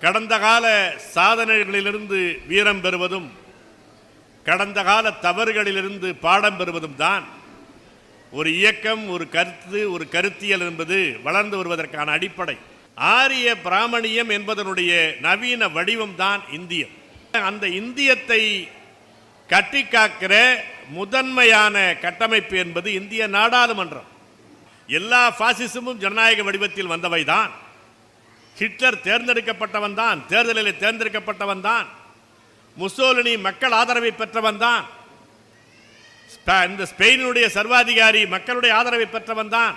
கடந்த கால சாதனைகளிலிருந்து வீரம் பெறுவதும் கடந்த கால தவறுகளிலிருந்து பாடம் பெறுவதும் தான். ஒரு இயக்கம் ஒரு கருத்து ஒரு கருத்தியல் என்பது வளர்ந்து வருவதற்கான அடிப்படை. ஆரிய பிராமணியம் என்பதனுடைய நவீன வடிவம் தான் இந்தியம். அந்த இந்தியத்தை கட்டி காக்கிற முதன்மையான கட்டமைப்பு என்பது இந்திய நாடாளுமன்றம். எல்லா பாசிசமும் ஜனநாயக வடிவத்தில் வந்தவைதான். ஹிட்லர் தேர்ந்தெடுக்கப்பட்டவன் தான் தேர்தலில் தேர்ந்தெடுக்கப்பட்டவன் தான். முசோலினி மக்கள் ஆதரவை பெற்றவன் தான். இந்த ஸ்பெயினுடைய சர்வாதிகாரி மக்களுடைய ஆதரவை பெற்றவன் தான்.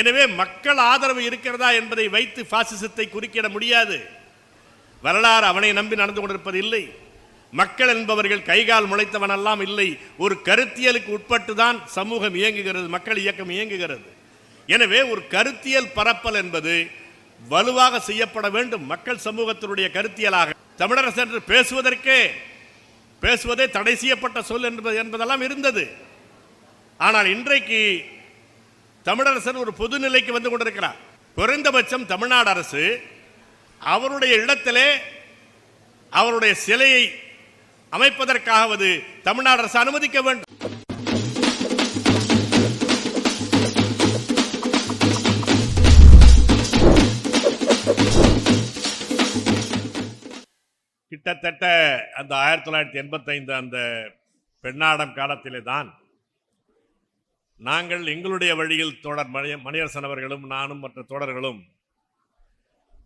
எனவே மக்கள் ஆதரவு இருக்கிறதா என்பதை வைத்து பாசிசத்தை குறுக்கிட முடியாது. வரலாறு அவனை நம்பி நடந்து கொண்டிருப்பது இல்லை. மக்கள் என்பவர்கள் கைகால் முளைத்தவனெல்லாம் இல்லை. ஒரு கருத்தியலுக்கு உட்பட்டு தான் சமூகம் இயங்குகிறது மக்கள் இயக்கம் இயங்குகிறது. எனவே ஒரு கருத்தியல் பரப்பல் என்பது வலுவாக செய்யப்பட வேண்டும் மக்கள் சமூகத்தினுடைய கருத்தியலாக. தமிழரசு என்று பேசுவதற்கே பேசுவதே தடை செய்யப்பட்ட சொல் என்பது என்பதெல்லாம் இருந்தது. ஆனால் இன்றைக்கு தமிழரசன் ஒரு பொது நிலைக்கு வந்து கொண்டிருக்கிறார். குறைந்தபட்சம் தமிழ்நாடு அரசு அவருடைய இடத்திலே அவருடைய சிலையை அமைப்பதற்காவது தமிழ்நாடு அரசு அனுமதிக்க வேண்டும். கிட்டத்தட்ட அந்த ஆயிரத்தி தொள்ளாயிரத்தி எண்பத்தைந்து அந்த பெண்ணாடம் காலத்திலே தான் நாங்கள் எங்களுடைய வழியில் தொடர் மணிய மணியரசன் அவர்களும் நானும் மற்ற தோழர்களும்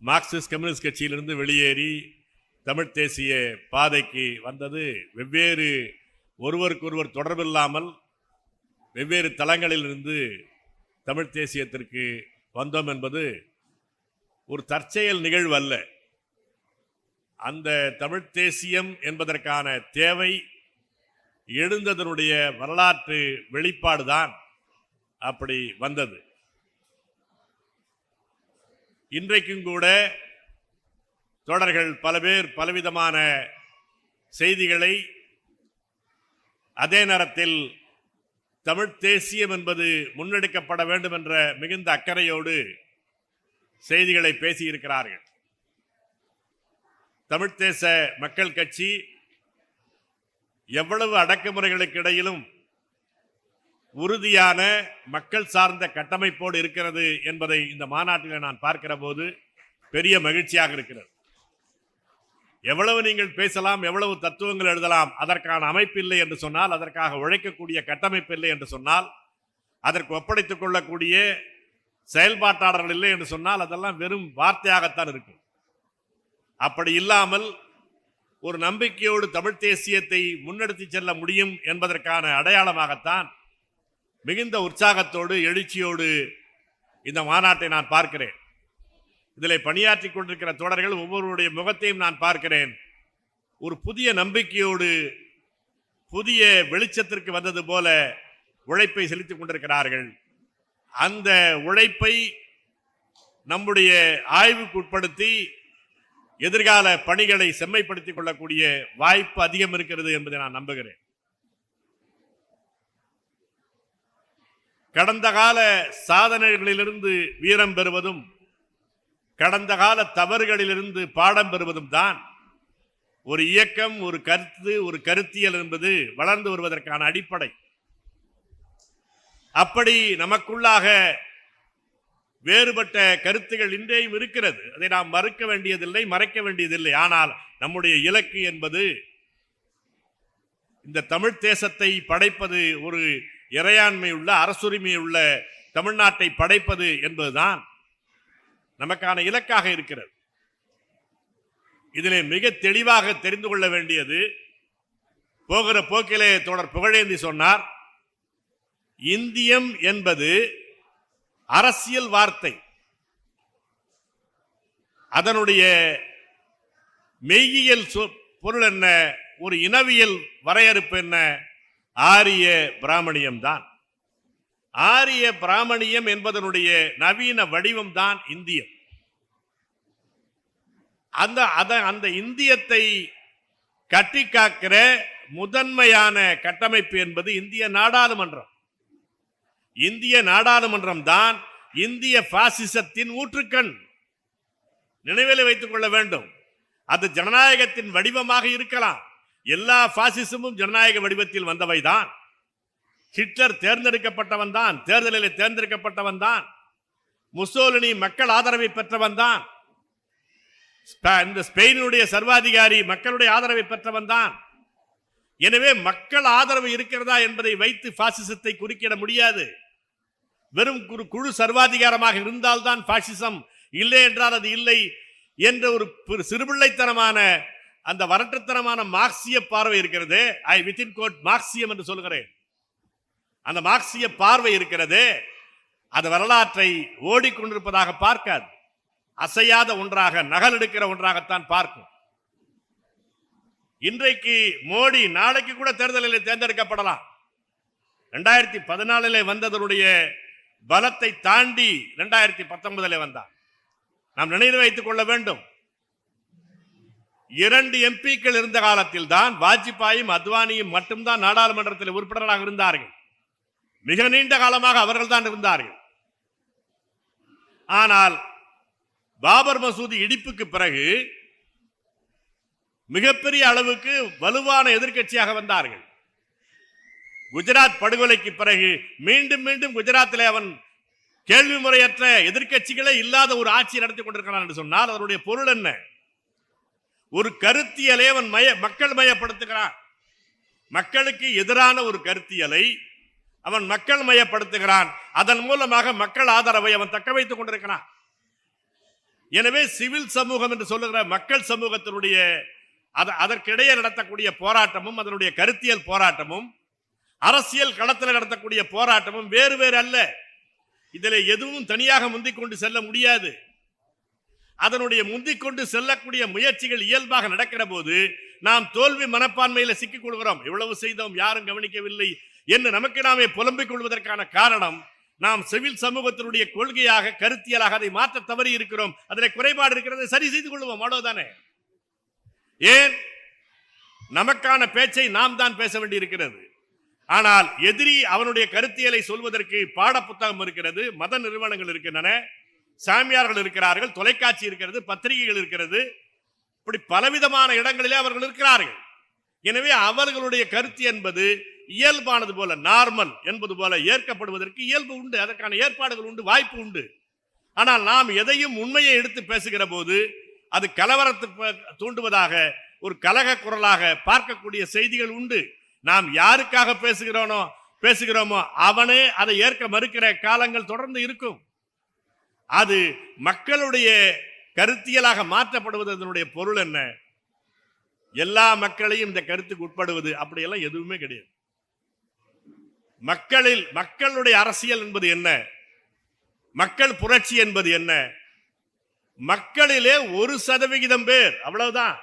மார்க்சிஸ்ட் கம்யூனிஸ்ட் கட்சியிலிருந்து வெளியேறி தமிழ் தேசிய பாதைக்கு வந்தது. வெவ்வேறு ஒருவருக்கொருவர் தொடர்பில்லாமல் வெவ்வேறு தளங்களிலிருந்து தமிழ் தேசியத்திற்கு வந்தோம் என்பது ஒரு தற்செயல் நிகழ்வு அல்ல. அந்த தமிழ் தேசியம் என்பதற்கான தேவை எழுந்ததனுடைய வரலாற்று வெளிப்பாடுதான் அப்படி வந்தது. இன்றைக்கும் கூட தொடர்கள் பல பேர் பலவிதமான செய்திகளை அதே நேரத்தில் தமிழ் தேசியம் என்பது முன்னெடுக்கப்பட வேண்டும் என்ற மிகுந்த அக்கறையோடு செய்திகளை பேசியிருக்கிறார்கள். தமிழ்த் தேச மக்கள் கட்சி எவ்வளவு அடக்குமுறைகளுக்கு இடையிலும் உறுதியான மக்கள் சார்ந்த கட்டமைப்போடு இருக்கிறது என்பதை இந்த மாநாட்டில் நான் பார்க்கிற போது பெரிய மகிழ்ச்சியாக இருக்கிறது. எவ்வளவு நீங்கள் பேசலாம் எவ்வளவு தத்துவங்கள் எழுதலாம் அதற்கான அமைப்பு இல்லை என்று சொன்னால் அதற்காக உழைக்கக்கூடிய கட்டமைப்பு இல்லை என்று சொன்னால் அதற்கு ஒப்படைத்துக் கொள்ளக்கூடிய செயல்பாட்டாளர்கள் இல்லை என்று சொன்னால் அதெல்லாம் வெறும் வார்த்தையாகத்தான் இருக்கும். அப்படி இல்லாமல் ஒரு நம்பிக்கையோடு தமிழ் தேசியத்தை முன்னெடுத்து செல்ல முடியும் என்பதற்கான அடையாளமாகத்தான் மிகுந்த உற்சாகத்தோடு எழுச்சியோடு இந்த மாநாட்டை நான் பார்க்கிறேன். இதில் பணியாற்றி கொண்டிருக்கிற தொடர்கள் ஒவ்வொருவருடைய முகத்தையும் நான் பார்க்கிறேன். ஒரு புதிய நம்பிக்கையோடு புதிய வெளிச்சத்திற்கு வந்தது போல உழைப்பை செலுத்திக் கொண்டிருக்கிறார்கள். அந்த உழைப்பை நம்முடைய ஆய்வுக்கு உட்படுத்தி எதிர்கால பணிகளை செம்மைப்படுத்திக் கொள்ளக்கூடிய வாய்ப்பு அதிகம் இருக்கிறது என்பதை நான் நம்புகிறேன். கடந்த கால சாதனைகளிலிருந்து வீரம் பெறுவதும் கடந்த கால தவறுகளிலிருந்து பாடம் பெறுவதும் தான் ஒரு இயக்கம் ஒரு கருத்து ஒரு கருத்தியல் என்பது வளர்ந்து வருவதற்கான அடிப்படை. அப்படி நமக்குள்ளாக வேறுபட்ட கருத்துகள் இன்றையும் இருக்கிறது. அதை நாம் மறுக்க வேண்டியதில்லை மறைக்க வேண்டியதில்லை. ஆனால் நம்முடைய இலக்கு என்பது இந்த தமிழ் தேசத்தை படைப்பது ஒரு இறையாண்மை உள்ள அரசுரிமை உள்ள தமிழ்நாட்டை படைப்பது என்பதுதான் நமக்கான இலக்காக இருக்கிறது. இதிலே மிக தெளிவாக தெரிந்து கொள்ள வேண்டியது போகிற போக்கிலே தொடர் புகழேந்தி சொன்னார் இந்தியம் என்பது அரசியல் வார்த்தை. அதனுடைய மெய்யியல் சொ- பொருள் என்ன? ஒரு இனவியல் வரையறுப்பு என்ன? ஆரிய பிராமணியம் தான். ஆரிய பிராமணியம் என்பதனுடைய நவீன வடிவம் தான் இந்தியம். அந்த அத அந்த இந்தியத்தை கட்டி காக்கிற முதன்மையான கட்டமைப்பு என்பது இந்திய நாடாளுமன்றம். இந்திய நாடாளுமன்றம் தான் இந்திய பாசிசத்தின் ஊற்றுக்கண். நினைவில் வைத்துக் கொள்ள வேண்டும். அது ஜனநாயகத்தின் வடிவமாக இருக்கலாம். எல்லா பாசிசமும் ஜனநாயக வடிவத்தில் வந்தவைதான் ஹிட்லர் தேர்ந்தெடுக்கப்பட்டவன் தான் தேர்தலில் தேர்ந்தெடுக்கப்பட்டவன் தான். முசோலினி மக்கள் ஆதரவை பெற்றவன் தான். ஸ்ப- இந்த ஸ்பெயினுடைய சர்வாதிகாரி மக்களுடைய ஆதரவை பெற்றவன் தான். எனவே மக்கள் ஆதரவு இருக்கிறதா என்பதை வைத்து பாசிசத்தை குறுக்கிட முடியாது. வெறும் குறு- குழு சர்வாதிகாரமாக இருந்தால்தான் பாசிசம் இல்லை என்றால் அது இல்லை என்ற ஒரு சிறுபிள்ளைத்தனமான அந்த வரட்டுத்தனமான மார்க்சிய பார்வை இருக்கிறது. ஐ வித்தின் கோட் மார்க்சியம் என்று சொல்கிறேன் அந்த மார்க்சிய பார்வை இருக்கிறது. அது வரலாற்றை ஓடிக்கொண்டிருப்பதாக பார்க்காது. அசையாத ஒன்றாக நகலெடுக்கிற ஒன்றாகத்தான் பார்க்கும். இன்றைக்கு மோடி நாளைக்கு கூட தேர்தலில் தேர்ந்தெடுக்கப்படலாம். ரெண்டாயிரத்தி பதினாலில் வந்ததனுடைய பலத்தை தாண்டி ரெண்டாயிரத்தி பத்தொன்பதுல வந்தார் நாம் நினைவு வைத்துக் கொள்ள வேண்டும். இரண்டு எம்பிக்கள் இருந்த காலத்தில் தான் வாஜ்பாயும் அத்வானியும் மட்டும்தான் நாடாளுமன்றத்தில் உறுப்பினராக இருந்தார்கள். மிக நீண்ட காலமாக அவர்கள் தான் இருந்தார்கள். ஆனால் பாபர் மசூதி இடிப்புக்கு பிறகு மிகப்பெரிய அளவுக்கு வலுவான எதிர்க்கட்சியாக வந்தார்கள். குஜராத் படுகொலைக்கு பிறகு மீண்டும் மீண்டும் குஜராத்தில் அவன் கேள்வி முறையற்ற எதிர்க்கட்சிகளே இல்லாத ஒரு ஆட்சி நடத்தி கொண்டிருக்கிறான் என்று சொன்னால் அதனுடைய பொருள் என்ன? ஒரு கருத்தியலை அவன் மய மக்கள் மயப்படுத்துகிறான். மக்களுக்கு எதிரான ஒரு கருத்தியலை அவன் மக்கள் மயப்படுத்துகிறான். அதன் மூலமாக மக்கள் ஆதரவை அவன் தக்க வைத்துக் கொண்டிருக்கிறான். எனவே சிவில் சமூகம் என்று சொல்லுகிற மக்கள் சமூகத்தினுடைய அதற்கிடையே நடத்தக்கூடிய போராட்டமும் அதனுடைய கருத்தியல் போராட்டமும் அரசியல் களத்தில் நடத்தக்கூடிய போராட்டமும் வேறு வேறு அல்ல. இதில் எதுவும் தனியாக முந்திக் கொண்டு செல்ல முடியாது. அதனுடைய முந்திக் கொண்டு செல்லக்கூடிய முயற்சிகள் இயல்பாக நடக்கிற போது நாம் தோல்வி மனப்பான்மையில் சிக்கிக் கொள்கிறோம் இவ்வளவு செய்தோம் யாரும் கவனிக்கவில்லை என்று நமக்கு நாமே புலம்பிக் கொள்வதற்கான காரணம் நாம் சிவில் சமூகத்தினுடைய கொள்கையாக கருத்தியலாக அதை மாற்ற தவறி இருக்கிறோம். அதில் குறைபாடு இருக்கிறதை சரி செய்து கொள்வோம் அவ்வளவுதானே? ஏன்? நமக்கான பேச்சை நாம் தான் பேச வேண்டியிருக்கிறது. ஆனால் எதிரி அவனுடைய கருத்தியலை சொல்வதற்கு பாடப்புத்தகம் இருக்கிறது மத நிறுவனங்கள் இருக்கின்றன சாமியார்கள் இருக்கிறார்கள் தொலைக்காட்சி இருக்கிறது பத்திரிகைகள் இருக்கிறது இப்படி பலவிதமான இடங்களிலே அவர்கள் இருக்கிறார்கள். எனவே அவர்களுடைய கருத்து என்பது இயல்பானது போல நார்மல் என்பது போல ஏற்கப்படுவதற்கு இயல்பு உண்டு அதற்கான ஏற்பாடுகள் உண்டு வாய்ப்பு உண்டு. ஆனால் நாம் எதையும் உண்மையை எடுத்து பேசுகிற போது அது கலவரத்து தூண்டுவதாக ஒரு கலக குரலாக பார்க்கக்கூடிய செய்திகள் உண்டு. நாம் யாருக்காக பேசுகிறோனோ பேசுகிறோமோ அவனே அதை ஏற்க மறுக்கிற காலங்கள் தொடர்ந்து இருக்கும். அது மக்களுடைய கருத்தியலாக மாற்றப்படுவது அதனுடைய பொருள் என்ன? எல்லா மக்களையும் இந்த கருத்துக்கு உட்படுவது அப்படியெல்லாம் எதுவுமே கிடையாது. மக்களில் மக்களுடைய அரசியல் என்பது என்ன? மக்கள் புரட்சி என்பது என்ன? மக்களிலே ஒரு சதவிகிதம் பேர் அவ்வளவுதான்.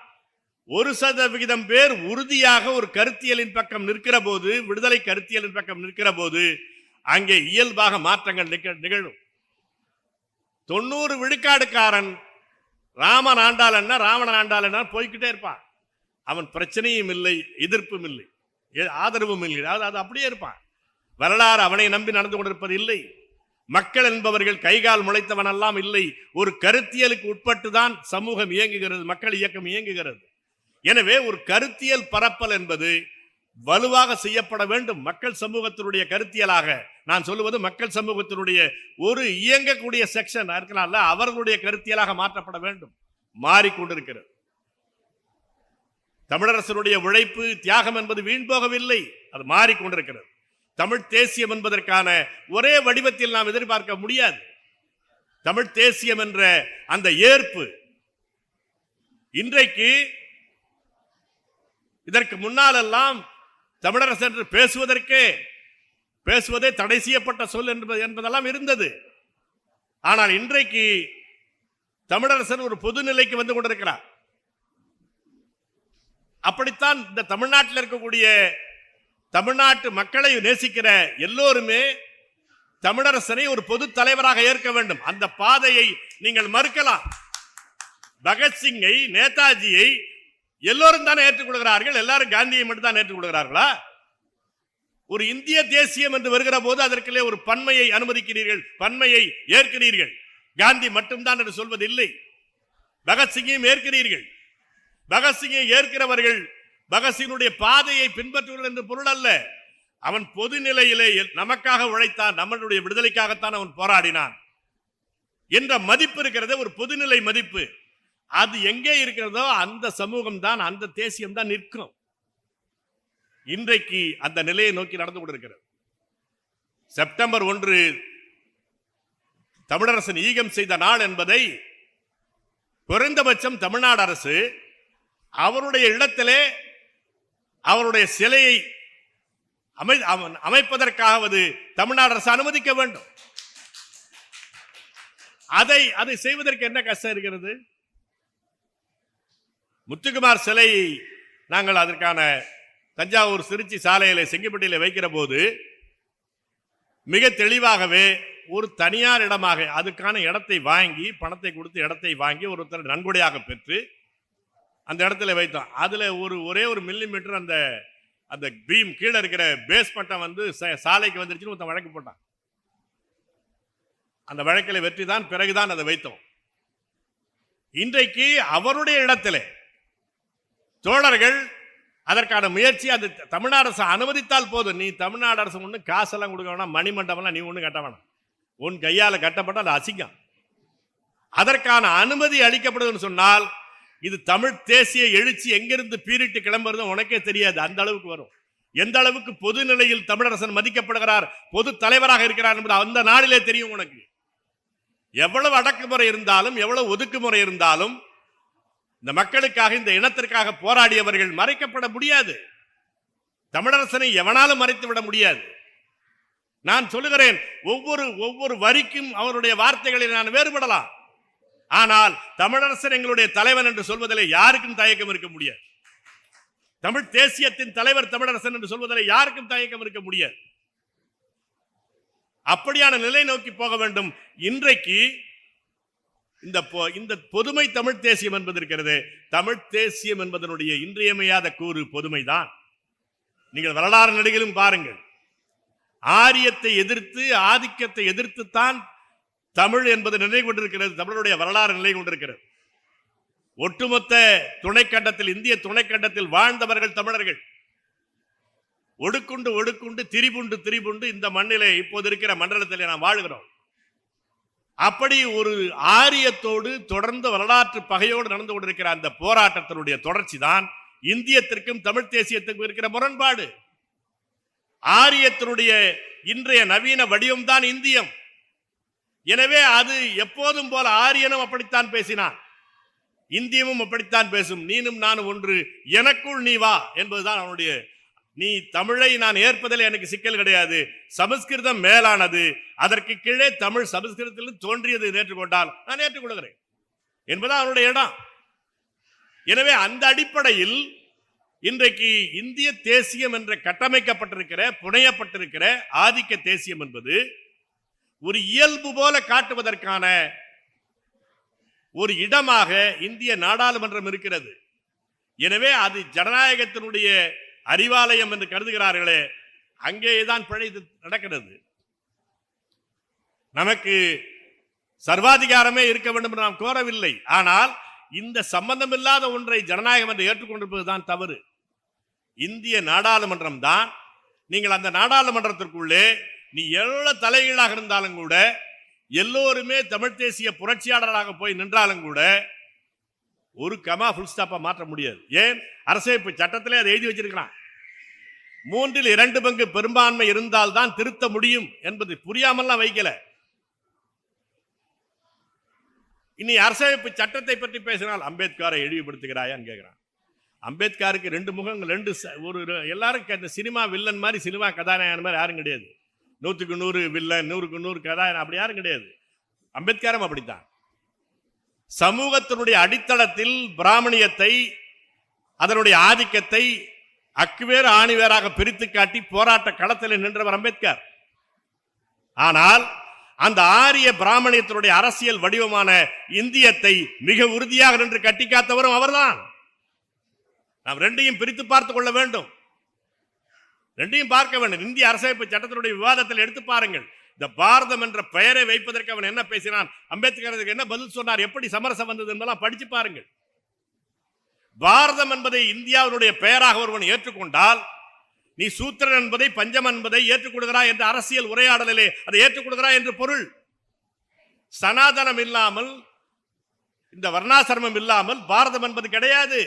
ஒரு சதவிகிதம் பேர் உறுதியாக ஒரு கருத்தியலின் பக்கம் நிற்கிற போது விடுதலை கருத்தியலின் பக்கம் நிற்கிற போது அங்கே இயல்பாக மாற்றங்கள் நிக- நிகழும். தொண்ணூறு விழுக்காடுக்காரன் ராமன் ஆண்டாள் என்ன? ராவணன் ஆண்டாள் என்ன? போய்க்கிட்டே இருப்பான். அவன் பிரச்சனையும் இல்லை எதிர்ப்பும் இல்லை ஆதரவும் இல்லை. அது அது அப்படியே இருப்பான். வரலாறு அவனை நம்பி நடந்து கொண்டிருப்பது இல்லை. மக்கள் என்பவர்கள் கைகால் முளைத்தவனெல்லாம் இல்லை. ஒரு கருத்தியலுக்கு உட்பட்டு தான் சமூகம் இயங்குகிறது மக்கள் இயக்கம் இயங்குகிறது. எனவே ஒரு கருத்தியல் பரப்பல் என்பது வலுவாக செய்யப்பட வேண்டும் மக்கள் சமூகத்தினுடைய கருத்தியலாக. நான் சொல்லுவது மக்கள் சமூகத்தினுடைய ஒரு இயங்கக்கூடிய செக்ஷன் இருக்கலாம்ல அவர்களுடைய கருத்தியலாக மாற்றப்பட வேண்டும். மாறிக்கொண்டிருக்கிறது. தமிழரசனுடைய உழைப்பு தியாகம் என்பது வீண் போகவில்லை. அது மாறிக்கொண்டிருக்கிறது. தமிழ் தேசியம் என்பதற்கான ஒரே வடிவத்தில் நாம் எதிர்பார்க்க முடியாது. தமிழ் தேசியம் என்ற அந்த ஏற்பு இன்றைக்கு இதற்கு முன்னாலெல்லாம் தமிழரசு என்று பேசுவதற்கே பேசுவதே தடை செய்யப்பட்ட சொல் என்பது என்பதெல்லாம் இருந்தது. ஆனால் இன்றைக்கு தமிழரசன் ஒரு பொது நிலைக்கு வந்து கொண்டிருக்கிறார். அப்படித்தான் இந்த தமிழ்நாட்டில் இருக்கக்கூடிய தமிழ்நாட்டு மக்களை நேசிக்கிற எல்லோருமே தமிழரசனை ஒரு பொது தலைவராக ஏற்க வேண்டும். அந்த பாதையை நீங்கள் மறுக்கலாம். பகத்சிங்கை நேதாஜியை எல்லோரும் தானே ஏற்றுக்கொள்கிறார்கள் எல்லாரும் காந்தியை மட்டும் தான் ஏற்றுக்கொள்கிறார்களா ஒரு இந்திய தேசியம் என்று வருகிற போது அதற்குள்ளே ஒரு பன்மையை அனுமதிக்கிறீர்கள் பன்மையை ஏற்கிறீர்கள். காந்தி மட்டும்தான் என்று சொல்வதில்லை. பகத்சிங்கையும் ஏற்கிறீர்கள். பகத்சிங்கை ஏற்கிறவர்கள் பகத்சிங்கனுடைய பாதையை பின்பற்றுவர்கள் என்று பொருள் அல்ல. அவன் பொது நிலையிலே நமக்காக உழைத்தான் நம்மளுடைய விடுதலைக்காகத்தான் அவன் போராடினான். என்ற மதிப்பு இருக்கிறது ஒரு பொதுநிலை மதிப்பு. அது எங்கே இருக்கிறதோ அந்த சமூகம் தான் அந்த தேசியம் தான் நிற்கும். இன்றைக்கு அந்த நிலையை நோக்கி நடந்து கொண்டிருக்கிறது. செப்டம்பர் ஒன்று தமிழரசன் ஈகம் செய்த நாள் என்பதை குறைந்தபட்சம் தமிழ்நாடு அரசு அவருடைய இடத்திலே அவருடைய சிலையை அமை அவன் அமைப்பதற்காவது தமிழ்நாடு அரசு அனுமதிக்க வேண்டும். அதை அதை செய்வதற்கு என்ன கஷ்டம் இருக்கிறது? முத்துக்குமார் சிலை நாங்கள் அதற்கான தஞ்சாவூர் திருச்சி சாலையில் செங்கிப்பட்டியில் வைக்கிற போது மிக தெளிவாகவே ஒரு தனியார் இடமாக அதுக்கான இடத்தை வாங்கி பணத்தை கொடுத்து இடத்தை வாங்கி ஒருத்தர் நன்கொடையாக பெற்று அந்த இடத்துல வைத்தோம். அதில் ஒரு ஒரே ஒரு மில்லி மீட்டர் அந்த அந்த பீம் கீழே இருக்கிற பேஸ் பட்டம் வந்து ச- சாலைக்கு வந்துருச்சுன்னு ஒருத்தன் வழக்கு போட்டான். அந்த வழக்கில் வெற்றி தான் பிறகுதான் அதை வைத்தோம். இன்றைக்கு அவருடைய இடத்திலே தோழர்கள் அதற்கான முயற்சி அது தமிழ்நாடு அரசு அனுமதித்தால் போதும். நீ தமிழ்நாடு அரசு ஒன்று காசெல்லாம் கொடுக்க வேணாம் மணிமண்டபம்லாம் நீ ஒன்றும் கட்ட வேணாம். உன் கையால் கட்டப்பட்ட அது அசிங்கம். அதற்கான அனுமதி அளிக்கப்படுதுன்னு சொன்னால் இது தமிழ் தேசிய எழுச்சி எங்கிருந்து பீரிட்டு கிளம்புறது உனக்கே தெரியாது. அந்த அளவுக்கு வரும். எந்த அளவுக்கு பொது நிலையில் தமிழரசன் மதிக்கப்படுகிறார் பொது தலைவராக இருக்கிறார் என்பது அந்த நாளிலே தெரியும் உனக்கு. எவ்வளவு அடக்குமுறை இருந்தாலும் எவ்வளவு ஒதுக்குமுறை இருந்தாலும் இந்த மக்களுக்காக இந்த இனத்திற்காக போராடியவர்கள் மறைக்கப்பட முடியாது. தமிழரசனை எவனாலும் மறைத்து விட முடியாது. நான் சொல்லுகிறேன் ஒவ்வொரு ஒவ்வொரு வரிக்கும் அவருடைய வார்த்தைகளை நான் வேறுபடலாம். ஆனால் தமிழரசன் எங்களுடைய தலைவன் என்று சொல்வதில் யாருக்கும் தயக்கம் இருக்க முடியாது. தமிழ் தேசியத்தின் தலைவர் தமிழரசன் என்று சொல்வதில் யாருக்கும் தயக்கம் இருக்க முடியாது. அப்படியான நிலை நோக்கி போக வேண்டும். இன்றைக்கு இந்த பொ- இந்த பொதுமை தமிழ் தேசியம் என்பது இருக்கிறது. தமிழ் தேசியம் என்பதனுடைய இன்றியமையாத கூறு பொதுமைதான். நீங்கள் வரலாறு நடிகளும் பாருங்கள். ஆரியத்தை எதிர்த்து ஆதிக்கத்தை எதிர்த்துத்தான் தமிழ் என்பது நிலை கொண்டிருக்கிறது. தமிழுடைய வரலாறு நிலை கொண்டிருக்கிறது. ஒட்டுமொத்த துணைக்கண்டத்தில் இந்திய துணைக்கண்டத்தில் வாழ்ந்தவர்கள் தமிழர்கள். ஒடுக்குண்டு ஒடுக்குண்டு திரிபுண்டு திரிபுண்டு இந்த மண்ணிலே இப்போது இருக்கிற மண்டலத்திலே நாம் வாழ்கிறோம். அப்படி ஒரு ஆரியத்தோடு தொடர்ந்து வரலாற்று பகையோடு நடந்து கொண்டிருக்கிற அந்த போராட்டத்தினுடைய தொடர்ச்சி தான் இந்தியத்திற்கும் தமிழ் தேசியத்திற்கும் இருக்கிற முரண்பாடு. ஆரியத்தினுடைய இன்றைய நவீன வடிவம்தான் இந்தியம். எனவே அது எப்போதும் போல ஆரியனும் அப்படித்தான் பேசினான். இந்தியமும் அப்படித்தான் பேசும். நீனும் நானும் ஒன்று. எனக்குள் நீ வா என்பதுதான் அவனுடைய நீ தமிழை நான் ஏற்பதில் எனக்கு சிக்கல் கிடையாது. சமஸ்கிருதம் மேலானது. அதற்கு கீழே தமிழ் சமஸ்கிருதத்தில் தோன்றியது ஏற்றுக்கொண்டால் நான் ஏற்றுக்கொள்கிறேன். என்பது அவனுடைய இடம். எனவே அந்த அடிப்படையில் இன்றைக்கு இந்திய தேசியம் என்ற கட்டமைக்கப்பட்டிருக்கிற புனையப்பட்டிருக்கிற ஆதிக்க தேசியம் என்பது ஒரு இயல்பு போல காட்டுவதற்கான ஒரு இடமாக இந்திய நாடாளுமன்றம் இருக்கிறது. எனவே அது ஜனநாயகத்தினுடைய அறிவாலயம் என்று கருதுகிறார்களே அங்கேதான் பிழை இது நடக்கிறது. நமக்கு சர்வாதிகாரமே இருக்க வேண்டும் என்று நாம் கோரவில்லை. ஆனால் இந்த சம்பந்தமில்லாத ஒன்றை ஜனநாயகம் என்று ஏற்றுக்கொண்டிருப்பதுதான் தவறு. இந்திய நாடாளுமன்றம் தான் நீங்கள் அந்த நாடாளுமன்றத்திற்குள்ளே நீ எவ்வளவு தலைகீழாக இருந்தாலும் கூட எல்லோருமே தமிழ் தேசிய புரட்சியாளராக போய் நின்றாலும் கூட ஒரு கமா ஃபுல் ஸ்டாப்பா மாற்ற முடியாது. ஏன்? அரசமைப்பு சட்டத்திலே அதை எழுதி வச்சிருக்கிறான். மூன்றில் இரண்டு பங்கு பெரும்பான்மை இருந்தால் தான் திருத்த முடியும் என்பது புரியாமல்லாம் வைக்கல. இனி அரசமைப்பு சட்டத்தை பற்றி பேசினால் அம்பேத்கரை இழிவுபடுத்துகிறாயான்னு கேட்கிறான் அம்பேத்கருக்கு ரெண்டு முகங்கள் ரெண்டு ச- ஒரு எல்லாருக்கும் எல்லாரும் சினிமா வில்லன் மாதிரி சினிமா கதாநாயகன் மாதிரி யாரும் கிடையாது. நூற்றுக்கு நூறு வில்லன் நூறுக்கு நூறு கதாநாயகன் அப்படி யாரும் கிடையாது. அம்பேத்கரும் அப்படித்தான். சமூகத்தினுடைய அடித்தளத்தில் பிராமணியத்தை அதனுடைய ஆதிக்கத்தை அக்குவேறு ஆணிவேராக பிரித்து காட்டி போராட்ட களத்தில் நின்றவர் அம்பேத்கர். ஆனால் அந்த ஆரிய பிராமணியத்தினுடைய அரசியல் வடிவமான இந்தியத்தை மிக உறுதியாக நின்று கட்டி காத்தவரும் அவர்தான். நாம் ரெண்டையும் பிரித்து பார்த்துக் கொள்ள வேண்டும். ரெண்டையும் பார்க்க வேண்டும். இந்திய அரசமைப்பு சட்டத்தினுடைய விவாதத்தில் எடுத்து பாருங்கள். இந்த பாரதம் என்ற பெயரை வைப்பதற்கு அவன் என்ன பேசினான்? அம்பேத்கர் என்ன பதில் சொன்னார்? எப்படி சமரசம் வந்தது என்பதெல்லாம் படிச்சு பாருங்கள். பாரதம் என்பதை இந்தியாவினுடைய பெயராக ஒருவன் ஏற்றுக்கொண்டால் நீ சூத்திரன் என்பதை பஞ்சம் என்பதை ஏற்றுக்கொடுகிறாய் என்ற அரசியல் உரையாடலிலே அதை ஏற்றுக்கொடுகிறாய் என்று பொருள். சனாதனம் இல்லாமல் இந்த வர்ணாசிரமம் இல்லாமல் பாரதம் என்பது கிடையாது.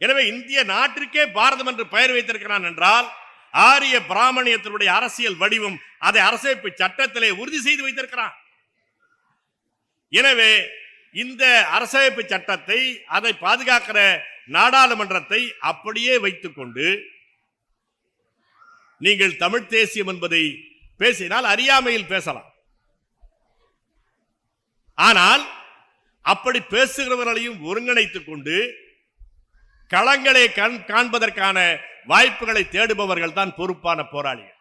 எனவே இந்திய நாட்டிற்கே பாரதம் என்று பெயர் வைத்திருக்கிறான் என்றால் ஆரிய பிராமணியத்தினுடைய அரசியல் வடிவம் அதை அரசமைப்பு சட்டத்திலே உறுதி செய்து வைத்திருக்கிறான். எனவே இந்த அரசமைப்பு சட்டத்தை அதை பாதுகாக்கிற நாடாளுமன்றத்தை அப்படியே வைத்துக்கொண்டு நீங்கள் தமிழ் தேசியம் என்பதை பேசினால் அறியாமையில் பேசலாம். ஆனால் அப்படி பேசுகிறவர்களையும் ஒருங்கிணைத்துக் கொண்டு களங்களை கண் காண்பதற்கான வாய்ப்புகளை தேடுபவர்கள் தான் பொறுப்பான போராளிகள்.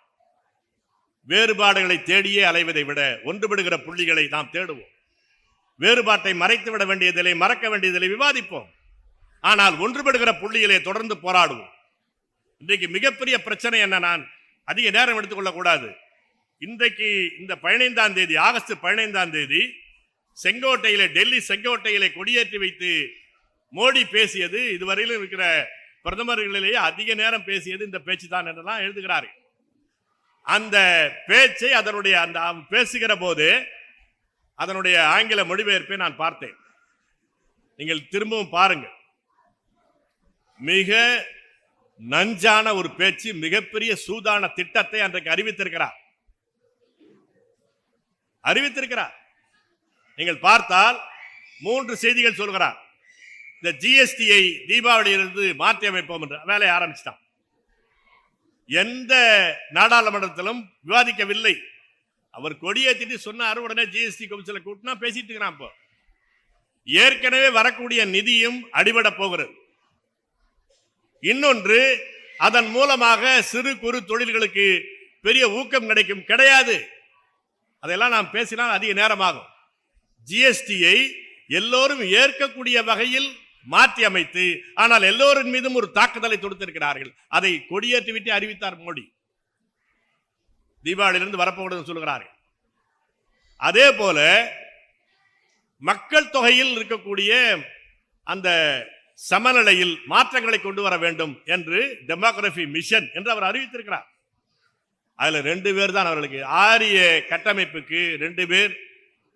வேறுபாடுகளை தேடியே அலைவதை விட ஒன்றுபடுகிற புள்ளிகளை நாம் தேடுவோம். வேறுபாட்டை மறைத்து விட வேண்டியதில்லை மறக்க வேண்டியதில்லை விவாதிப்போம். ஆனால் ஒன்றுபடுகிற புள்ளியிலே தொடர்ந்து போராடுவோம். இன்றைக்கு மிகப்பெரிய பிரச்சனை என்ன நான் அதிக நேரம் எடுத்துக்கொள்ளக்கூடாது. இன்றைக்கு இந்த பதினைந்தாம் தேதி ஆகஸ்ட் பதினைந்தாம் தேதி செங்கோட்டையிலே டெல்லி செங்கோட்டையிலே கொடியேற்றி வைத்து மோடி பேசியது இதுவரையிலும் இருக்கிற பிரதமர்களிலேயே அதிக நேரம் பேசியது இந்த பேச்சு தான் என்றெல்லாம் எழுதுகிறார்கள். அந்த பேச்சை அதனுடைய அந்த பேசுகிற போது அதனுடைய ஆங்கில மொழிபெயர்ப்பை நான் பார்த்தேன். நீங்கள் திரும்பவும் பாருங்கள். மிக நஞ்சான ஒரு பேச்சு மிகப்பெரிய சூதான திட்டத்தை அன்றைக்கு அறிவித்திருக்கிறார். அறிவித்திருக்கிறார். நீங்கள் பார்த்தால் மூன்று செய்திகள் சொல்கிறார். இந்த ஜிஎஸ்டியை தீபாவளியிலிருந்து மாற்றி அமைப்போம் என்று வேலையை ஆரம்பிச்சிட்டான். எந்த நாடாளுமன்றத்திலும் விவாதிக்கவில்லை. அவர் கொடியேற்றிட்டு சொன்னார் உடனே ஜிஎஸ்டி கவுன்சிலை கூட்டினா பேசிட்டு இருக்கிறான் இப்போ. ஏற்கனவே வரக்கூடிய நிதியும் அடிபட போகிறது. இன்னொன்று அதன் மூலமாக சிறு குறு தொழில்களுக்கு பெரிய ஊக்கம் கிடைக்கும் கிடையாது. அதெல்லாம் நாம் பேசினால் அதிக நேரமாகும் ஜிஎஸ்டியை எல்லோரும் ஏற்கக்கூடிய வகையில் மாற்றி அமைத்து ஆனால் எல்லோரின் மீதும் ஒரு தாக்குதலை தொடுத்திருக்கிறார்கள். அதை கொடியேற்றி விட்டு அறிவித்தார் மோடி. தீபாவளியிலிருந்து வரப்போகுதுன்னு சொல்கிறார்கள் அதே போல மக்கள் தொகையில் இருக்கக்கூடிய அந்த சமநிலையில் மாற்றங்களை கொண்டு வர வேண்டும் என்று டெமோகிராபி மிஷன் என்று அவர் அறிவித்திருக்கிறார். அதுல ரெண்டு பேர் தான் அவர்களுக்கு. ஆரிய கட்டமைப்புக்கு ரெண்டு பேர்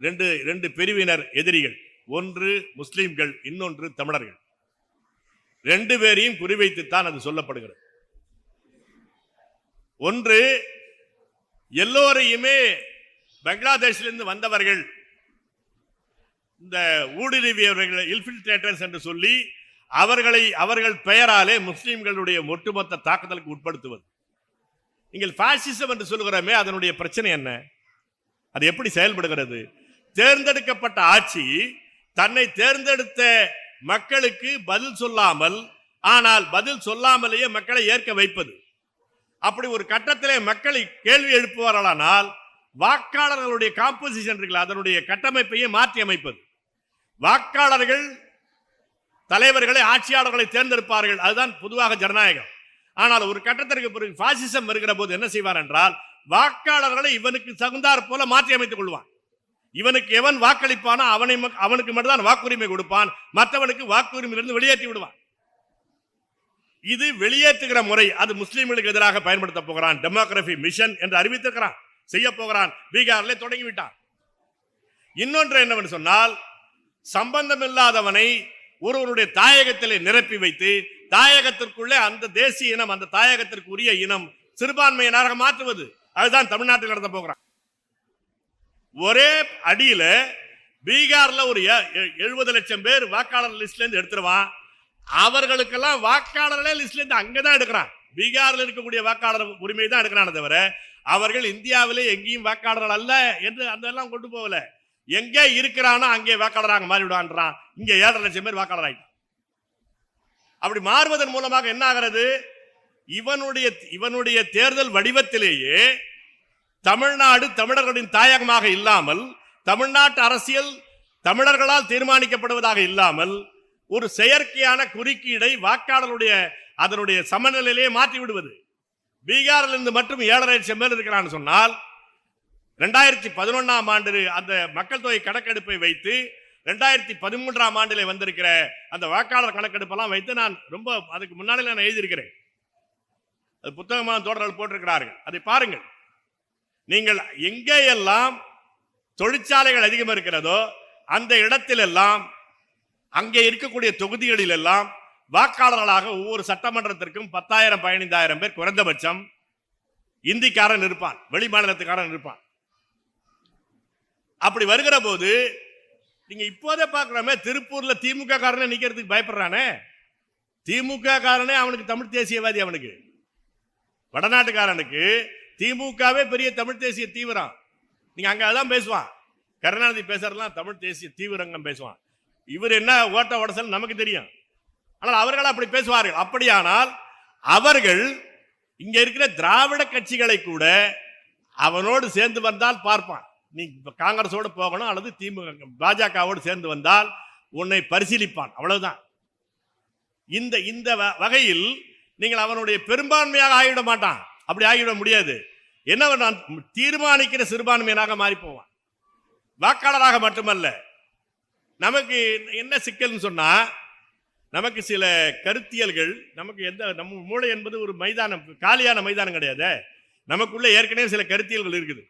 ரெண்டு ரெண்டு பிரிவினர் எதிரிகள். ஒன்று முஸ்லீம்கள் இன்னொன்று தமிழர்கள். ரெண்டு பேரையும் குறிவைத்துத்தான் அது சொல்லப்படுகிறது. ஒன்று எல்லோரையுமே பங்களாதேஷிலிருந்து வந்தவர்கள் இந்த ஊடுருவியவர்கள் இன்ஃபில்ட்ரேட்டர்ஸ் என்று சொல்லி அவர்களை அவர்கள் பெயராலே முஸ்லீம்களுடைய ஒட்டுமொத்த தாக்குதலுக்கு உட்படுத்துவது. நீங்கள் பாசிசம் என்று சொல்கிறோமே அதனுடைய பிரச்சனை என்ன? அது எப்படி செயல்படுகிறது? தேர்ந்தெடுக்கப்பட்ட ஆட்சி தன்னை தேர்ந்தெடுத்த மக்களுக்கு பதில் சொல்லாமல் ஆனால் பதில் சொல்லாமலேயே மக்களை ஏற்க வைப்பது. அப்படி ஒரு கட்டத்திலே மக்களை கேள்வி எழுப்புவார்களானால் வாக்காளர்களுடைய காம்போசிஷன் இருக்குல்ல அதனுடைய கட்டமைப்பையே மாற்றி அமைப்பது. வாக்காளர்கள் தலைவர்களை ஆட்சியாளர்களை தேர்ந்தெடுப்பார்கள் அதுதான் பொதுவாக ஜனநாயகம். ஆனால் ஒரு கட்டத்திற்கு பிறகு பாசிசம் வருகிற போது என்ன செய்வார் என்றால் வாக்காளர்களை இவனுக்கு தகுந்தாற் போல மாற்றி அமைத்துக் கொள்வான். இவனுக்கு எவன் வாக்களிப்பானோ அவனை அவனுக்கு மட்டும்தான் வாக்குரிமை கொடுப்பான். மற்றவனுக்கு வாக்குரிமையிலிருந்து வெளியேற்றி விடுவான். இது வெளியேற்றுகிற முறை. அது முஸ்லீம்களுக்கு எதிராக பயன்படுத்த போகிறான். டெமோகிராபி மிஷன் என்று அறிவித்திருக்கிறான். செய்ய போகிறான். பீகார்ல தொடங்கி விட்டான் இன்னொன்று என்னவென்று சொன்னால் சம்பந்தமில்லாதவனை ஒருவருடைய தாயகத்திலே நிரப்பி வைத்து தாயகத்திற்குள்ளே அந்த தேசிய இனம் அந்த தாயகத்திற்குரிய இனம் சிறுபான்மையினராக மாற்றுவது. அதுதான் தமிழ்நாட்டில் நடத்த போகிறான். ஒரே அடியில பீகார்ல ஒரு எழுபது லட்சம் பேர் வாக்காளர் லிஸ்ட்ல இருந்து எடுத்துருவான். அவர்களுக்கெல்லாம் வாக்காளர்களே லிஸ்ட்ல இருந்து அங்கதான் எடுக்கிறான். பீகார்ல இருக்கக்கூடிய வாக்காளர் உரிமை தான் எடுக்கிறானே தவிர அவர்கள் இந்தியாவிலே எங்கேயும் வாக்காளர்கள் அல்ல என்று அந்த எல்லாம் கொண்டு போகல. எங்கே இருக்கிறானோ அங்கே வாக்காளராக மாறிவிடுவான்றான். இங்க ஏழரை லட்சம் பேர் வாக்காளர் ஆயிட்டான் அப்படி மாறுவதன் மூலமாக என்ன ஆகிறது? இவனுடைய இவனுடைய தேர்தல் வடிவத்திலேயே தமிழ்நாடு தமிழர்களின் தாயகமாக இல்லாமல் தமிழ்நாட்டு அரசியல் தமிழர்களால் தீர்மானிக்கப்படுவதாக இல்லாமல் ஒரு செயற்கையான குறுக்கீடை வாக்காளருடைய அதனுடைய சமநிலையிலே மாற்றி விடுவது பீகாரில் இருந்து மட்டும் ஏழரை லட்சம் பேர் இருக்கிறான்னு சொன்னால் ரெண்டாயிரத்தி பதினொன்னாம் ஆண்டு அந்த மக்கள் தொகை கணக்கெடுப்பை வைத்து ரெண்டாயிரத்தி பதிமூன்றாம் ஆண்டிலே வந்திருக்கிற அந்த வாக்காளர் கணக்கெடுப்பெல்லாம் வைத்து நான் ரொம்ப அதுக்கு முன்னாடி நான் எழுதியிருக்கிறேன். அது புத்தகமாக தோழர்கள் போட்டிருக்கிறார்கள். அதை பாருங்கள். நீங்கள் எங்கேயெல்லாம் தொழிற்சாலைகள் அதிகம் இருக்கிறதோ அந்த இடத்திலெல்லாம் அங்கே இருக்கக்கூடிய தொகுதிகளில் எல்லாம் வாக்காளர்களாக ஒவ்வொரு சட்டமன்றத்திற்கும் பத்தாயிரம் பதினைந்தாயிரம் பேர் குறைந்தபட்சம் இந்திக்காரன் இருப்பான் வெளி மாநிலத்துக்காரன் இருப்பான். அப்படி வருகிற போது நீங்க இப்போதே பார்க்கிறோமே திருப்பூர்ல திமுக காரனே நிக்கிறதுக்கு பயப்படுறானே. திமுக காரனே அவனுக்கு தமிழ் தேசியவாதி அவனுக்கு. வடநாட்டுக்காரனுக்கு திமுகவே பெரிய தமிழ் தேசிய தீவிரம். நீங்க அங்க அதான் பேசுவான். கருணாநிதி பேசுறதுலாம் தமிழ் தேசிய தீவிரங்கம் பேசுவான். இவர் என்ன ஓட்ட உடசல் நமக்கு தெரியும். ஆனால் அவர்கள் அப்படி பேசுவார்கள். அப்படியானால் அவர்கள் இங்க இருக்கிற திராவிட கட்சிகளை கூட அவனோடு சேர்ந்து வந்தால் பார்ப்பான். நீ காங்கிரஸோடு போகணும் அல்லது திமுக பாஜகவோடு சேர்ந்து வந்தால் உன்னை பரிசீலிப்பான். அவ்வளவுதான். இந்த இந்த வ- வகையில் நீங்கள் அவனுடைய பெரும்பான்மையாக ஆகிவிட மாட்டான். அப்படி ஆகிவிட முடியாது. என்ன நான் தீர்மானிக்கிற சிறுபான்மையனாக மாறி போவான். வாக்காளராக மட்டுமல்ல நமக்கு என்ன சிக்கல்னு சொன்னா நமக்கு சில கருத்தியல்கள் நமக்கு எந்த நம்ம மூளை என்பது ஒரு மைதானம் காலியான மைதானம் கிடையாது. நமக்குள்ள ஏற்கனவே சில கருத்தியல்கள் இருக்குது.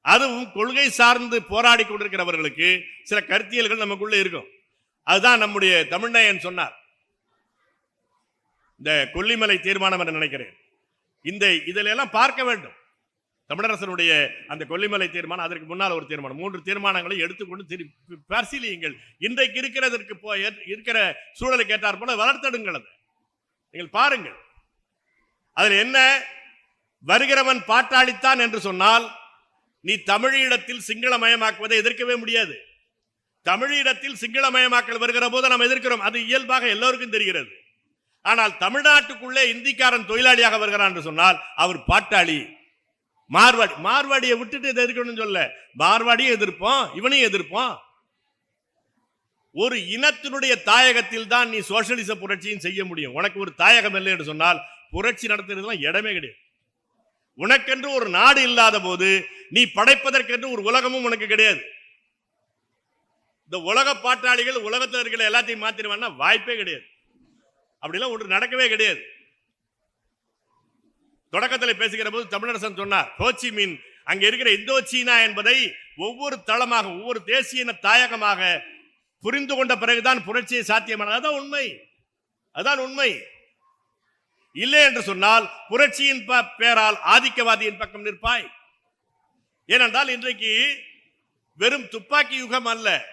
அதுவும் கொள்கை சார்ந்து போராடி கொண்டிருக்கிறவர்களுக்கு சில கருத்தியல்கள் நமக்குள்ள இருக்கும். அதுதான் நம்முடைய தமிழ்நாயன் சொன்னார். இந்த கொல்லிமலை தீர்மானம் என்று நினைக்கிறேன். இந்த இதில் எல்லாம் பார்க்க வேண்டும். தமிழரசனுடைய அந்த கொல்லிமலை தீர்மானம் அதற்கு முன்னால் ஒரு தீர்மானம். மூன்று தீர்மானங்களை எடுத்துக்கொண்டு திரு பரிசீலியுங்கள். இன்றைக்கு இருக்கிறதற்கு போ இருக்கிற சூழலுக்கு கேட்டார் போல வளர்த்தெடுங்கள் அதை. நீங்கள் பாருங்கள். அதில் என்ன? வருகிறவன் பாட்டாளித்தான் என்று சொன்னால் நீ தமிழீழத்தில் சிங்களமயமாக்குவதை எதிர்க்கவே முடியாது. தமிழீழத்தில் சிங்களமயமாக்கல் வருகிற போது நாம் எதிர்க்கிறோம். அது இயல்பாக எல்லோருக்கும் தெரிகிறது. ஆனால் தமிழ்நாட்டுக்குள்ளே இந்திக்காரன் தொழிலாளியாக வருகிறான் என்று சொன்னால் அவர் பாட்டாளி. மார்வாடி மார்வாடியை விட்டுட்டு இதை எதிர்க்கணும்னு சொல்ல. மார்வாடியும் எதிர்ப்போம் இவனையும் எதிர்ப்போம். ஒரு இனத்தினுடைய தாயகத்தில் தான் நீ சோசியலிச புரட்சியும் செய்ய முடியும். உனக்கு ஒரு தாயகம் இல்லை என்று சொன்னால் புரட்சி நடத்துறதுலாம் இடமே கிடையாது. உனக்கென்று ஒரு நாடு இல்லாத போது நீ படைப்பதற்கென்று ஒரு உலகமும் உனக்கு கிடையாது. இந்த உலக பாட்டாளிகள் உலகத்தில் இருக்கிற எல்லாத்தையும் மாத்திருவான்னா வாய்ப்பே கிடையாது. அப்படிலாம் ஒன்று நடக்கவே கிடையாது. தொடக்கத்தில் பேசுகிற போது தமிழரசன் சொன்னார் ஹோச்சி மீன் அங்கே இருக்கிற இந்தோ சீனா என்பதை ஒவ்வொரு தளமாக ஒவ்வொரு தேசிய இன தாயகமாக புரிந்து கொண்ட பிறகுதான் புரட்சியை சாத்தியமானது. அதான் உண்மை. அதான் உண்மை. இல்லை என்று சொன்னால் புரட்சியின் ப- பேரால் ஆதிக்கவாதியின் பக்கம் நிற்பாய். ஏனென்றால் இன்றைக்கு வெறும் துப்பாக்கி யுகம் அல்ல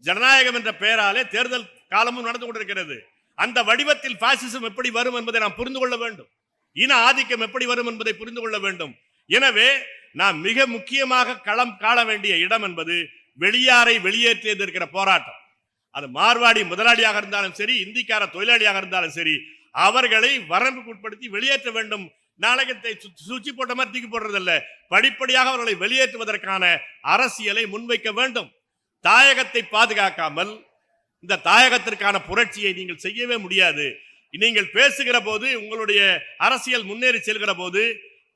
ஜனநாயகம் என்ற பெயராலே தேர்தல் காலமும் நடந்து கொண்டிருக்கிறது. அந்த வடிவத்தில் பாசிசம் எப்படி வரும் என்பதை நாம் புரிந்து கொள்ள வேண்டும். இன ஆதிக்கம் எப்படி வரும் என்பதை புரிந்து கொள்ள வேண்டும். எனவே நாம் மிக முக்கியமாக களம் காண வேண்டிய இடம் என்பது வெளியாரை வெளியேற்றியது இருக்கிற போராட்டம். அது மார்வாடி முதலாளியாக இருந்தாலும் சரி இந்திக்கார தொழிலாளியாக இருந்தாலும் சரி அவர்களை வரம்புக்கு உட்படுத்தி வெளியேற்ற வேண்டும். நாடகத்தை சுச்சி போட்ட மாதிரி தூக்கி போடுறதில்ல. படிப்படியாக அவர்களை வெளியேற்றுவதற்கான அரசியலை முன்வைக்க வேண்டும். தாயகத்தை பாதுகாக்காமல் இந்த தாயகத்திற்கான புரட்சியை நீங்கள் செய்யவே முடியாது. நீங்கள் பேசுகிற போது உங்களுடைய அரசியல் முன்னேறி செல்கிற போது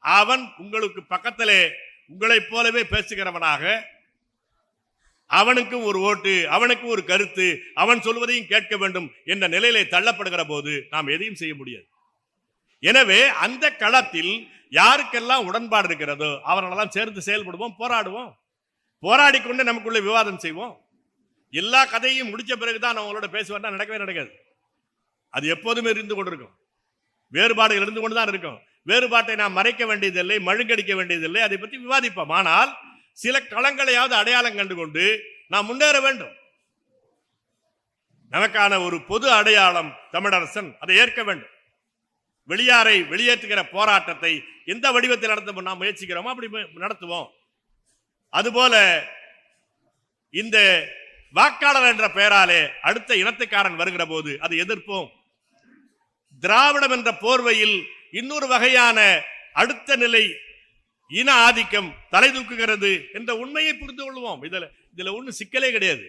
அவன் உங்களுக்கு பக்கத்திலே உங்களைப் போலவே பேசுகிறவனாக அவனுக்கும் ஒரு ஓட்டு அவனுக்கும் ஒரு கருத்து அவன் சொல்வதையும் கேட்க வேண்டும் என்ற நிலையிலே தள்ளப்படுகிற போது நாம் எதையும் செய்ய முடியாது. எனவே அந்த களத்தில் யாருக்கெல்லாம் உடன்பாடு இருக்கிறதோ அவர்களெல்லாம் சேர்ந்து செயல்படுவோம் போராடுவோம். போராடி கொண்டு நமக்குள்ள விவாதம் செய்வோம். எல்லா கதையும் முடிச்ச பிறகுதான் அவங்களோட பேசுவேன்னா நடக்கவே நடக்காது. அது எப்போதுமே இருந்து கொண்டிருக்கும். வேறுபாடுகள் இருந்து கொண்டு தான் இருக்கும். வேறுபாட்டை நாம் மறைக்க வேண்டியதில்லை மழுங்கடிக்க வேண்டியதில்லை அதை பற்றி விவாதிப்போம். ஆனால் சில களங்களையாவது அடையாளம் கண்டு கொண்டு நாம் முன்னேற வேண்டும். நமக்கான ஒரு பொது அடையாளம் தமிழரசன் அதை ஏற்க வேண்டும். வெளியாரை வெளியேற்றுகிற போராட்டத்தை எந்த வடிவத்தில் நடத்த நாம் முயற்சிக்கிறோமோ அப்படி நடத்துவோம். அதுபோல இந்த வாக்காளர் என்ற பெயராலே அடுத்த இனத்துக்காரன் வருகிற போது அதை எதிர்ப்போம். திராவிடம் என்ற போர்வையில் இன்னொரு வகையான அடுத்த நிலை இன ஆதிக்கம் தலை தூக்குகிறது என்ற உண்மையை புரிந்து கொள்வோம். இதுல இதுல ஒண்ணும் சிக்கலே கிடையாது.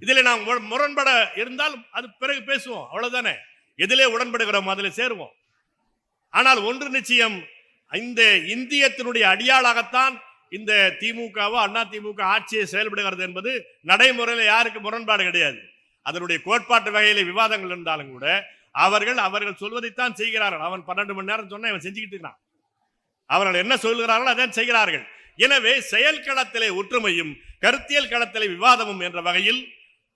இதில் நாம் முரண்பட இருந்தால் அது பிறகு பேசுவோம். அவ்வளவுதானே? எதிலே உடன்படுகிறோம் அதில் சேருவோம். ஆனால் ஒன்று நிச்சயம் இந்த இந்தியத்தினுடைய அடியாளாகத்தான் இந்த திமுகவோ அண்ணா திமுக ஆட்சியை செயல்படுகிறது என்பது நடைமுறையில் யாருக்கு முரண்பாடு கிடையாது. அதனுடைய கோட்பாட்டு வகையில விவாதங்கள் இருந்தாலும் கூட அவர்கள் அவர்கள் சொல்வதைத்தான் செய்கிறார்கள். அவன் பன்னெண்டு மணி நேரம் சொன்ன இவன் செஞ்சுக்கிட்டு இருக்கிறான். அவர்கள் என்ன சொல்கிறார்களோ அதான் செய்கிறார்கள். எனவே செயல் களத்திலே ஒற்றுமையும் கருத்தியல் களத்திலே விவாதமும் என்ற வகையில்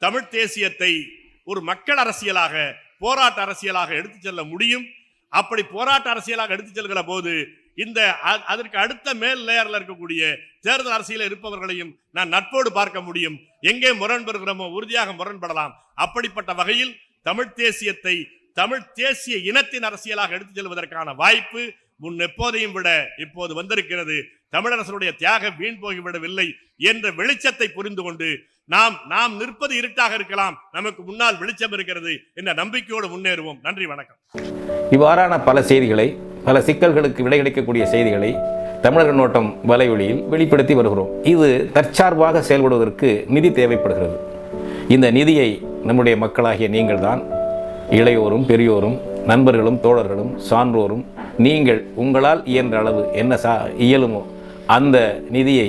தமிழ் தேசியத்தை ஒரு மக்கள் அரசியலாக போராட்ட அரசியலாக எடுத்துச் செல்ல முடியும். அப்படி போராட்ட அரசியலாக எடுத்து செல்கிற போது இந்த அ- அதற்கு அடுத்த மேல் லேயரில் இருக்கக்கூடிய தேர்தல் அரசியலில் இருப்பவர்களையும் நான் நட்போடு பார்க்க முடியும். எங்கே முரண்படுகிறோமோ உறுதியாக முரண்படலாம். அப்படிப்பட்ட வகையில் தமிழ் தேசியத்தை தமிழ் தேசிய இனத்தின் அரசியலாக எடுத்துச் செல்வதற்கான வாய்ப்பு முன் எப்போதையும் விட இப்போது வந்திருக்கிறது. தமிழரசனுடைய தியாக வீண் போகிவிடவில்லை என்ற வெளிச்சத்தை புரிந்து கொண்டு நாம் நாம் நிற்பது இருட்டாக இருக்கலாம். நமக்கு முன்னால் வெளிச்சம் இருக்கிறது. என்ற நம்பிக்கையோடு முன்னேறுவோம். நன்றி வணக்கம். இவ்வாறான பல செய்திகளை பல சிக்கல்களுக்கு விடை கிடைக்கக்கூடிய செய்திகளை தமிழக நோட்டம் வலையொலியில் வெளிப்படுத்தி வருகிறோம். இது தற்சார்பாக செயல்படுவதற்கு நிதி தேவைப்படுகிறது. இந்த நிதியை நம்முடைய மக்களாகிய நீங்கள்தான் இளையோரும் பெரியோரும் நண்பர்களும் தோழர்களும் சான்றோரும் நீங்கள் உங்களால் இயன்ற அளவு என்ன சா இயலுமோ அந்த நிதியை